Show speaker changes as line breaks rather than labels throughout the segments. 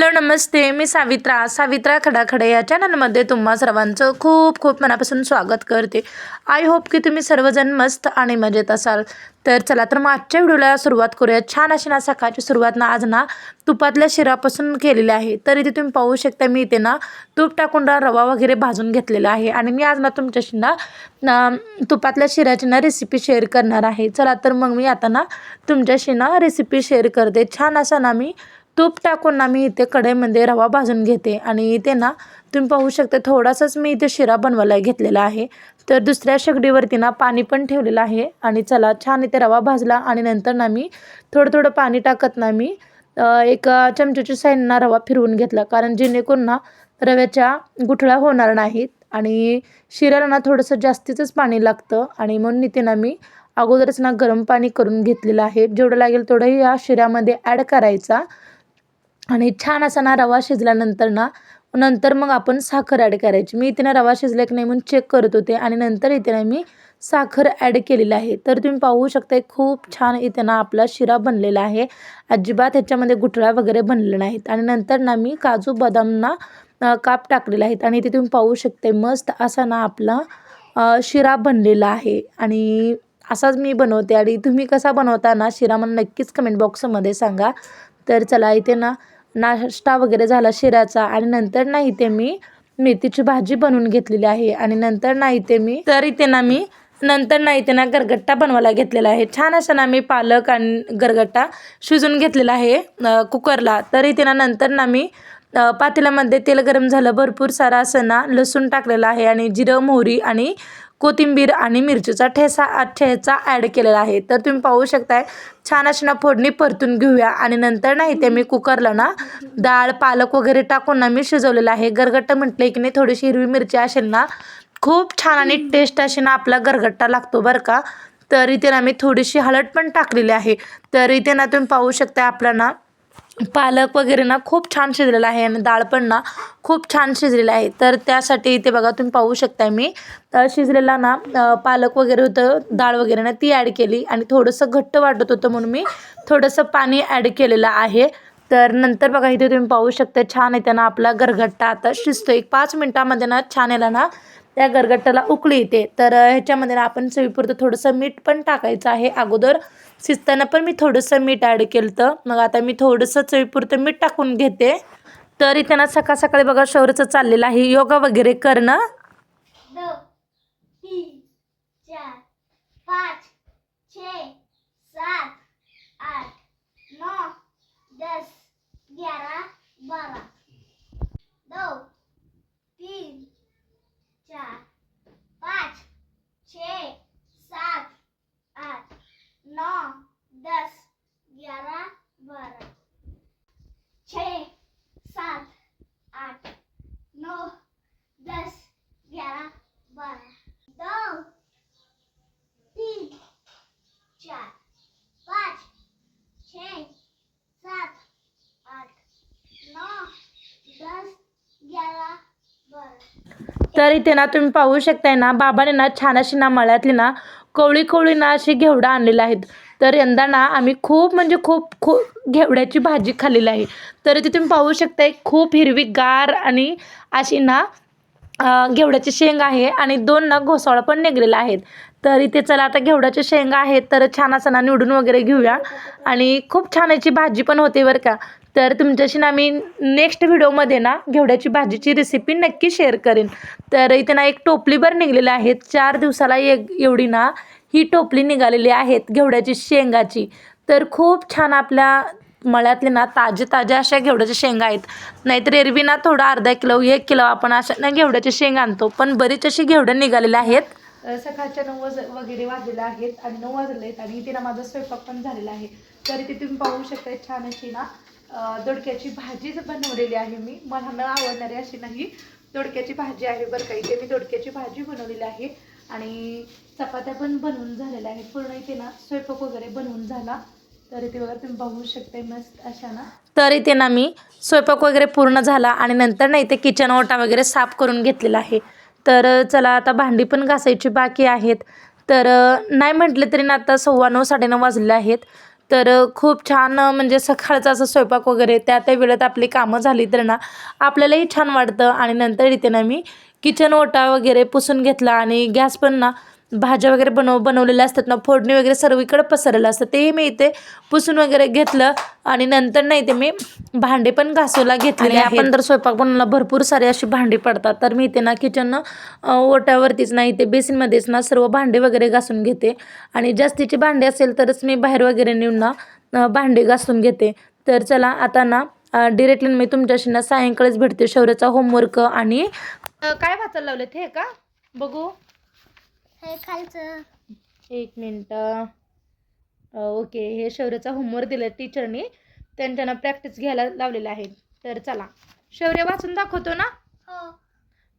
Hello नमस्ते. मी सावित्रा. सावित्रा खडाखडे या चॅनलमध्ये तुम्हा सर्वांचं खूप खूप मनापासून स्वागत करते. आय होप की तुम्ही सर्वजण मस्त आणि मजेत असाल. तर चला तर मग आजच्या व्हिडिओला सुरुवात करूया. छान अशी ना सकाळची सुरुवात ना आज ना तुपातल्या शिरापासून केलेली आहे. तर इथे तुम्ही पाहू शकता मी इथे ना तूप टाकून रवा वगैरे भाजून घेतलेला आहे. आणि मी आज ना तुमच्याशी ना तुपातल्या शिराची ना रेसिपी शेअर करणार आहे. चला तर मग मी आता ना तुमच्याशी ना रेसिपी शेअर करते. छान असा ना मी तूप टाकून ना मी इथे कढईमध्ये रवा भाजून घेते. आणि इथे ना तुम्ही पाहू शकता थोडासाच मी इथे शिरा बनवायला घेतलेला आहे. तर दुसऱ्या शेगडीवरती ना पाणी पण ठेवलेलं आहे. आणि चला छान इथे रवा भाजला आणि नंतर ना मी थोडं थोडं पाणी टाकत ना मी एक चमच्याच्या साईडना रवा फिरवून घेतला. कारण जेणेकरून ना रव्याच्या गुठळ्या होणार नाहीत. आणि शिऱ्याला ना थोडंसं जास्तीचंच पाणी लागतं. आणि म्हणून इथे ना मी अगोदरच ना गरम पाणी करून घेतलेलं आहे. जेवढं लागेल तेवढंही या शिऱ्यामध्ये ॲड करायचा. आणि छान असा ना रवा शिजल्यानंतर ना नंतर मग आपण साखर ॲड करायची. मी इथे ना रवा शिजला की नाही म्हणून चेक करत होते आणि नंतर इथे ना मी साखर ॲड केलेली आहे. तर तुम्ही पाहू शकता खूप छान इथे ना आपला शिरा बनलेला आहे. अजिबात ह्याच्यामध्ये गुठळा वगैरे बनलेला नाहीत. आणि नंतर ना मी काजू बदामना काप टाकलेले आहेत आणि इथे तुम्ही पाहू शकते मस्त असा ना आपला शिरा बनलेला आहे. आणि असाच मी बनवते. आणि तुम्ही कसा बनवता ना शिरा मला नक्कीच कमेंट बॉक्समध्ये सांगा. तर चला इथे ना नाश्ता वगैरे झाला शिऱ्याचा आणि नंतर ना इथे मी मेथीची भाजी बनवून घेतलेली आहे आणि नंतर ना इथे मी तर इथे ना मी नंतर ना इथे ना गरगट्टा बनवायला घेतलेला आहे. छान असं ना मी पालक आणि गरगट्टा शिजून घेतलेला आहे कुकरला. तर इथे ना नंतर ना मी पातेल्यामध्ये तेल गरम झालं भरपूर सारा असं ना लसूण टाकलेला आहे आणि जिरं मोहरी आणि कोथिंबीर आणि मिरचीचा ठेसा ठेचा ॲड केलेला आहे. तर तुम्ही पाहू शकताय छान अशी ना फोडणी परतून घेऊया. आणि नंतर ना इथे मी कुकरला ना डाळ पालक वगैरे टाकून ना मी शिजवलेलं आहे. गरगट्टा म्हटलं की नाही थोडीशी हिरवी मिरची असेल ना खूप छान आणि टेस्ट अशी ना आपला गरगट्टा लागतो बरं का. तर इथे ना मी थोडीशी हळद पण टाकलेली आहे. तर इथे ना तुम्ही पाहू शकता आपला ना पालक वगैरे ना खूप छान शिजलेला आहे आणि डाळ पण ना खूप छान शिजलेलं आहे. तर त्यासाठी इथे बघा तुम्ही पाहू शकताय मी. तर शिजलेला ना पालक वगैरे होतं डाळ वगैरे ना ती ॲड केली आणि थोडंसं घट्ट वाटत होतं म्हणून मी थोडंसं पाणी ॲड केलेलं आहे. तर नंतर बघा इथे तुम्ही पाहू शकता छान येते ना आपला गरगट्टा आता शिजतो एक पाच मिनटामध्ये ना छान याला ना त्या गरगट्ट्याला उकळी येते. तर ह्याच्यामध्ये ना आपण चवीपुरतं थोडंसं मीठ पण टाकायचं आहे अगोदर. शिजताना पण मी थोडंसं मीठ ॲड केलं तर मग आता मी थोडंसं चवीपुरतं मीठ टाकून घेते. तर इथे ना सकाळ सकाळी बघा शौर्यचं चाललेलं आहे. योगा वगैरे करणं. तर इथे ना तुम्ही पाहू शकताय ना बाबाने ना छान अशी ना मळ्यातली ना कवळी कवळी ना अशी घेवडा आणलेला आहेत. तर यंदा ना आम्ही खूप म्हणजे खूप खूप घेवड्याची भाजी खाल्लेली आहे. तर इथे तुम्ही पाहू शकताय खूप हिरवी गार आणि अशी ना घेवड्याची शेंग आहे आणि दोन ना घोसाळा पण निघलेला आहेत. तर इथे चला आता घेवड्याच्या शेंगा आहेत तर छान असं ना निवडून वगैरे घेऊया. आणि खूप छान याची भाजी पण होते बरं का. तर तुमच्याशी ना मी नेक्स्ट व्हिडिओमध्ये ना घेवड्याची भाजीची रेसिपी नक्की शेअर करेन. तर इथे ना एक टोपलीभर निघलेले आहेत चार दिवसाला एक एवढी ना ही टोपली निघालेली आहेत घेवड्याची शेंगाची. तर खूप छान आपल्या मळ्यातले ना ताजे ताज्या अशा घेवड्याच्या शेंगा आहेत. नाहीतर एरवी ना थोडं अर्धा किलो एक किलो आपण अशा ना घेवड्याच्या शेंग आणतो. पण बरीच अशी घेवड्या निघालेल्या आहेत. सकाळच्या नऊ वाज वगैरे वाजलेल्या आहेत आणि नऊ वाजले आहेत आणि इथे ना माझा स्वयंपाक पण झालेला आहे. तर इथे तुम्ही पाहू शकता छान अशी ना दोडक्याची भाजीच बनवलेली आहे मी. मला न आवडणारी अशी नाही. दोडक्याची भाजी आहे बरं का. इथे मी दोडक्याची भाजी बनवलेली आहे. आणि चपात्या पण बनवून झालेल्या आहेत. पूर्ण इथे ना स्वयंपाक वगैरे बनवून झाला. तर इथे बघा तुम्ही बघू शकते मस्त अशा ना. तर इथे ना मी स्वयंपाक वगैरे पूर्ण झाला आणि नंतर ना इथे किचन ओटा वगैरे साफ करून घेतलेला आहे. तर चला आता भांडी पण घासायची बाकी आहेत. तर नाही म्हटलं तरी ना आता सव्वा नऊ साडेनऊ वाजले आहेत. तर खूप छान म्हणजे सकाळचा असं स्वयंपाक वगैरे त्या त्या वेळेत आपली कामं झाली तर ना आपल्यालाही छान वाटतं. आणि नंतर इथे ना मी किचन ओटा वगैरे पुसून घेतला आणि गॅस पण ना भाज्या वगैरे बनव बनवलेल्या असतात ना फोडणी वगैरे सर्वीकडे पसरलेलं असतं तेही मी इथे पुसून वगैरे घेतलं आणि नंतर नाही ते मी भांडे पण घासायला घेतलेले आपण जर स्वयंपाक बनवला भरपूर सारी अशी भांडी पडतात. तर मी इथे ना किचन ओट्यावरतीच ना इथे बेसिनमध्येच ना सर्व भांडे वगैरे घासून घेते. आणि जास्तीचे भांडे असेल तरच मी बाहेर वगैरे नेऊन ना भांडे घासून घेते. तर चला आता ना डिरेक्टली मी तुमच्याशी ना सायंकाळीच भेटते. शौर्याचा होमवर्क आणि काय वाचायला लावले हे का? बघू.
हे खालचं.
एक मिनटं. ओके हे शौर्याचा होमवर्क दिला टीचरनी त्यांच्यानं प्रॅक्टिस घ्यायला लावलेलं आहे. तर चला. शौर्य वाचून दाखवतो ना?
हो.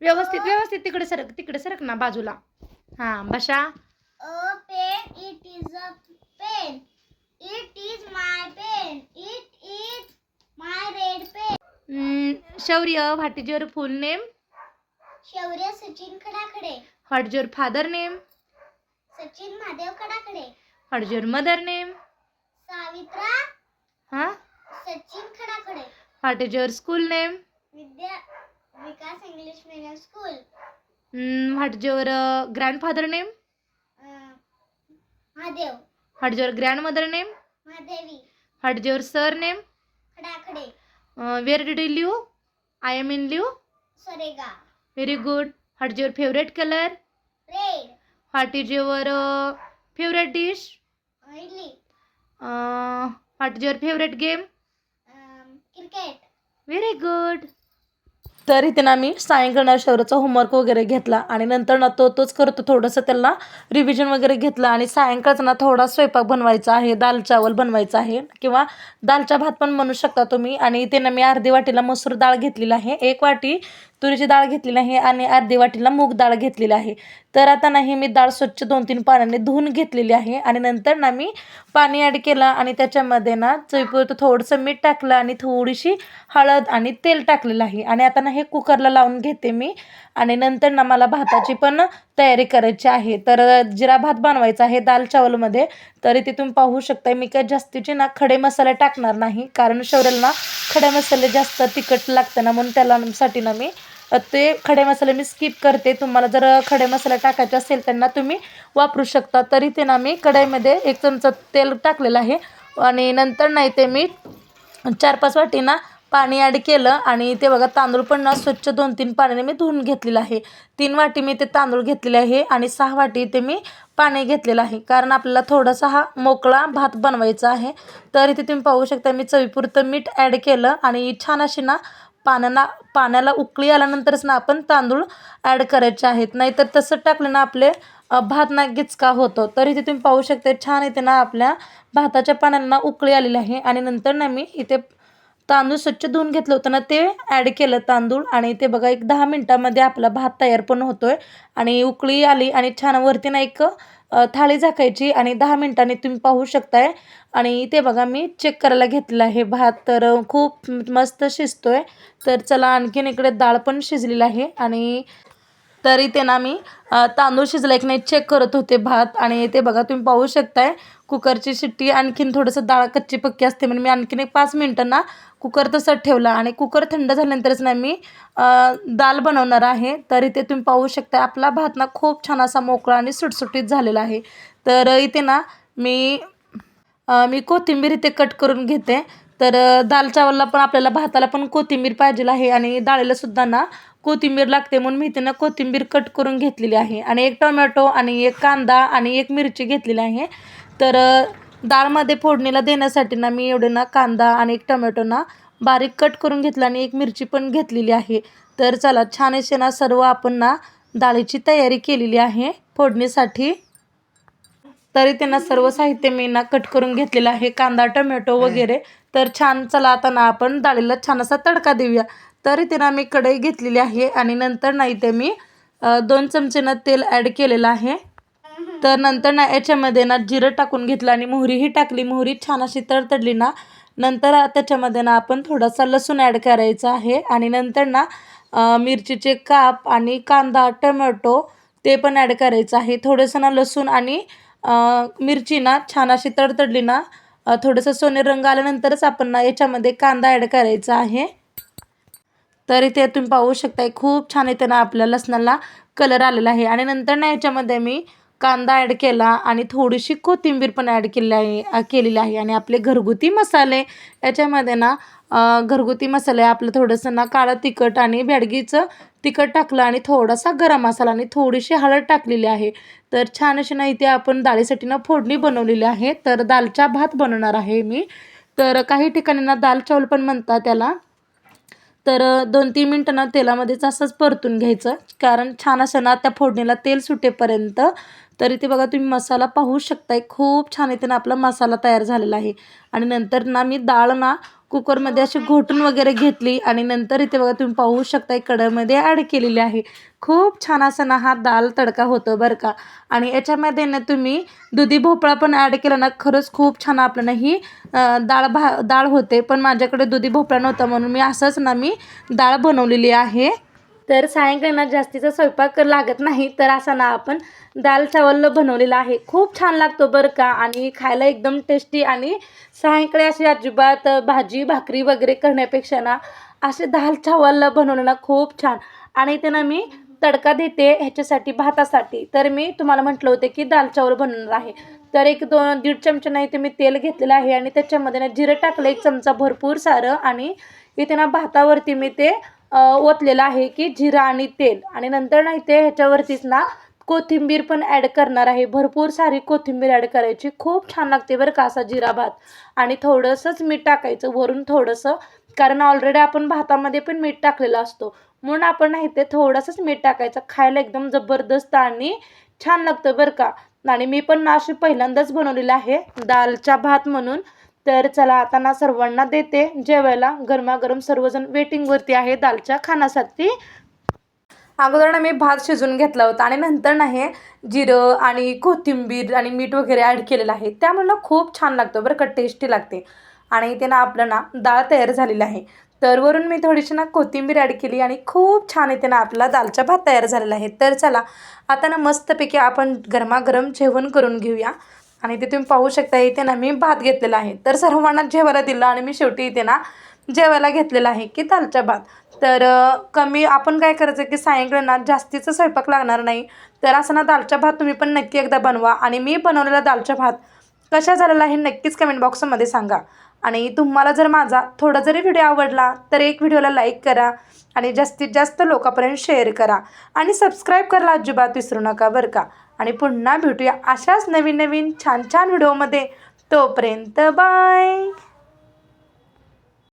व्यवस्थित व्यवस्थित तिकडे सरक तिकडे सरक ना बाजूला. हां बशा.
pen, it is a pen. It is my pen. It is my red pen.
हम्म, शौर्य is your full name?
Shaurya Sachin Khadakhade
what your father name.
Sachin Mahadev Khadakhade.
What your mother name.
Savitra.
हां?
Sachin Khadakhade.
What is your school name.
Vidya Vikas English medium school.
What is your grandfather name.
Mahadev.
What is your grandmother name.
Mahadevi.
What is your sir name.
Khadakhade.
Where did you live I am in live
Sarega.
Very good what is your favourite colour
red
what is your favourite dish
idli
what is your favourite game
cricket
very good तर इथे ना मी सायंकाळ शौर्याचा homework वगैरे घेतला आणि नंतर ना तो तोच करतो. थोडंसं त्याला रिव्हिजन वगैरे घेतलं आणि सायंकाळचा ना थोडा स्वयंपाक बनवायचा आहे दाल चावल बनवायचा आहे किंवा दालचा भात पण बनवू शकता तुम्ही. आणि इथे ना मी अर्धी वाटीला मसूर डाळ घेतलेला आहे. एक वाटी तुरीची डाळ घेतलेली आहे आणि अर्धी वाटीला मूग डाळ घेतलेली आहे. तर आता नाही मी डाळ स्वच्छ दोन तीन पाण्याने धुवून घेतलेली आहे आणि नंतर ना मी पाणी ॲड केलं आणि त्याच्यामध्ये ना चवीपुरतं थोडंसं मीठ टाकलं आणि थोडीशी हळद आणि तेल टाकलेलं आहे. आणि आता ना हे कुकरला लावून घेते मी आणि नंतर ना मला भाताची पण तयारी करायची आहे. तर जिरा भात बनवायचा आहे दाल चावलमध्ये तरी ते तुम्ही पाहू शकता मी काय जास्तीचे ना खडे मसाले टाकणार नाही. कारण शौर्याला ना खडे मसाले जास्त तिखट लागतं ना म्हणून त्याला साठी ना मी ते खडे मसाले मी स्किप करते. तुम्हाला जर खडे मसाला टाकायचे असेल त्यांना तुम्ही वापरू शकता. तरी ते ना मी कढईमध्ये एक चमचा तेल टाकलेलं आहे. आणि नंतर नाही ते मी चार पाच वाटी ना पाणी ॲड केलं. आणि ते बघा तांदूळ पण ना स्वच्छ दोन तीन पाण्याने मी धुवून घेतलेलं आहे. तीन वाटी मी ते तांदूळ घेतलेले आहे आणि सहा वाटी ते मी पाणी घेतलेलं आहे. कारण आपल्याला थोडासा हा मोकळा भात बनवायचा आहे. तर इथे तुम्ही पाहू शकता मी चवीपुरतं मीठ ॲड केलं. आणि छान अशी ना पानांना पाण्याला उकळी आल्यानंतरच ना आपण तांदूळ ॲड करायचे आहेत. नाहीतर तसं टाकलं ना आपले भात ना गिचका होतो. तर इथे तुम्ही पाहू शकता छान इथे ना आपल्या भाताच्या पानांना उकळी आलेली आहे. आणि नंतर ना मी इथे तांदूळ स्वच्छ धुवून घेतलं होतं ना ते ॲड केलं तांदूळ. आणि ते बघा एक दहा मिनटामध्ये आपला भात तयार पण होतोय. आणि उकळी आली आणि छान वरती ना एक थाळी झाकायची आणि दहा मिनटांनी तुम्ही पाहू शकताय. आणि ते बघा मी चेक करायला घेतलं आहे. भात तर खूप मस्त शिजतोय. तर चला आणखीन इकडे डाळ पण शिजलेली आहे. आणि तरी ते ना मी तांदूळ शिजला. एक नाही चेक करत होते भात आणि ते बघा तुम्ही पाहू शकताय कुकरची शिट्टी आणखीन थोडंसं डाळ कच्ची पक्की असते म्हणून मी आणखीन एक पाच मिनटांना कुकर तसं ठेवला आणि कुकर थंड झाल्यानंतरच ना मी दाल बनवणार आहे. तर इथे तुम्ही पाहू शकता आपला भात ना खूप छान असा मोकळा आणि सुटसुटीत झालेला आहे. तर इथे ना मी मी कोथिंबीर इथे कट करून घेते. तर दाल चावलला पण आपल्याला भाताला पण कोथिंबीर पाहिजे आहे आणि डाळीला सुद्धा ना कोथिंबीर लागते म्हणून मी इथे कोथिंबीर कट करून घेतलेली आहे आणि एक टोमॅटो आणि एक कांदा आणि एक मिरची घेतलेली आहे. तर डाळमध्ये फोडणीला देण्यासाठी ना मी एवढे ना कांदा आणि एक टोमॅटो ना बारीक कट करून घेतला आणि एक मिरची पण घेतलेली आहे. तर चला छान असे ना सर्व आपण ना डाळीची तयारी केलेली आहे फोडणीसाठी. तरी त्यांना सर्व साहित्य मी ना कट करून घेतलेलं आहे. कांदा टोमॅटो वगैरे. तर छान चला आता ना आपण डाळीला छान असा तडका देऊया. तरी ते ना मी कढई घेतलेली आहे आणि नंतर नाही ते मी दोन चमचे ना तेल ॲड केलेलं आहे. तर नंतर ना याच्यामध्ये ना जिरं टाकून घेतलं आणि मोहरीही टाकली. मोहरी छान अशी तडतडली ना. नंतर त्याच्यामध्ये ना आपण थोडासा लसूण ॲड करायचा आहे. आणि नंतर ना मिरचीचे काप आणि कांदा टोमॅटो ते पण ॲड करायचं आहे. थोडंसं ना लसूण आणि मिरची ना छान अशी तडतडली ना थोडंसं सोने रंग आल्यानंतरच आपण ना याच्यामध्ये कांदा ॲड करायचा आहे. तर इथे तुम्ही पाहू शकताय खूप छान इथे ना आपल्या लसणाला कलर आलेला आहे. आणि नंतर ना याच्यामध्ये मी कांदा ॲड केला आणि थोडीशी कोथिंबीर पण ॲड केली आहे केलेली आहे. आणि आपले घरगुती मसाले याच्यामध्ये ना घरगुती मसाले आपलं थोडंसं ना काळं तिखट आणि बेडगीचं तिखट टाकलं आणि थोडासा गरम मसाला आणि थोडीशी हळद टाकलेली आहे. तर छान अशी ना इथे आपण डाळीसाठी ना फोडणी बनवलेली आहे. तर दालचा भात बनवणार आहे मी. तर काही ठिकाणी ना दाल चावल पण म्हणतात त्याला. तर दोन तीन मिनटं ना तेलामध्येच असंच परतून घ्यायचं. कारण छान असं ना त्या फोडणीला तेल सुटेपर्यंत तर इथे बघा तुम्ही मसाला पाहू शकताय. खूप छान इथे ना आपला मसाला तयार झालेला आहे. आणि नंतर ना मी डाळ ना कुकरमध्ये अशी घोटून वगैरे घेतली आणि नंतर इथे बघा तुम्ही पाहू शकताय कढईमध्ये ॲड केलेली आहे. खूप छान असा ना हा दाल तडका होतो बरं का. आणि याच्यामध्ये ना तुम्ही दुधी भोपळा पण ॲड केला ना खरंच खूप छान आपल्याला ही दाळ डाळ भा डाळ होते. पण माझ्याकडे दुधी भोपळा नव्हता म्हणून मी असंच ना मी डाळ बनवलेली आहे. तर सायंकाळी ना जास्तीचा स्वयंपाक लागत नाही तर असा ना आपण दाल चावल बनवलेला आहे. खूप छान लागतो बरं का? आणि खायला एकदम टेस्टी आणि सायंकाळी अशी अजिबात भाजी भाकरी वगैरे करण्यापेक्षा ना असे दाल चावल बनवलं ना खूप छान. आणि इथे ना मी तडका देते ह्याच्यासाठी भातासाठी. तर मी तुम्हाला म्हटलं होते की दाल चावल बनवणार आहे. तर एक दोन दीड चमचा नाही इथे मी तेल घेतलेलं आहे आणि त्याच्यामध्ये ना जिरं टाकलं एक चमचा भरपूर सारं आणि इथे ना भातावरती मी ते ओतलेलं आहे की जिरा आणि तेल. आणि नंतर ना इथे ह्याच्यावरतीच ना कोथिंबीर पण ॲड करणार आहे. भरपूर सारी कोथिंबीर ॲड करायची. खूप छान लागते बरं का असा जिरा भात. आणि थोडंसंच मीठ टाकायचं वरून थोडंसं. कारण ऑलरेडी आपण भातामध्ये पण मीठ टाकलेलं असतो. म्हणून आपण नाही ते थोडंसंच मीठ टाकायचं. खायला एकदम जबरदस्त आणि छान लागतं बरं का. आणि मी पण ना अशी पहिल्यांदाच बनवलेलं आहे. दालचा भात म्हणून. तर चला आता ना सर्वांना देते जेवायला. गरमागरम सर्वजण वेटिंगवरती आहे दालच्या खाण्यासाठी. अगोदर ना मी भात शिजवून घेतला होता आणि नंतर ना हे जिरं आणि कोथिंबीर आणि मीठ वगैरे ॲड केलेलं आहे. त्यामुळे ना खूप छान लागतं बरं का टेस्टी लागते. आणि इथे ना आपलं ना डाळ तयार झालेली आहे. तर वरून मी थोडीशी ना कोथिंबीर ॲड केली आणि खूप छान इथे ना आपला दालचा भात तयार झालेला आहे. तर चला आता ना मस्तपैकी आपण गरमागरम जेवण करून घेऊया. आणि इथे तुम्ही पाहू शकता इथे ना मी भात घेतलेला आहे. तर सर्वांना जेवायला दिलं आणि मी शेवटी इथे ना जेवायला घेतलेला आहे की दालचा भात. तर कमी आपण काय करायचं की सायंकाळी ना जास्तीचा स्वयंपाक लागणार नाही. तर असं ना दालचा भात तुम्ही पण नक्की एकदा बनवा. आणि मी बनवलेला दालचा भात कशा झालेला हे नक्कीच कमेंट बॉक्समध्ये सांगा. आणि तुम्हाला जर माझा थोडा जरी व्हिडिओ आवडला तर एक व्हिडिओला लाईक करा आणि जास्तीत जास्त लोकांपर्यंत शेअर करा. आणि सबस्क्राईब करायला अजिबात विसरू नका बरं का. आणि पुन्हा भेटूया अशाच नवीन नवीन छान छान व्हिडिओमध्ये तोपर्यंत बाय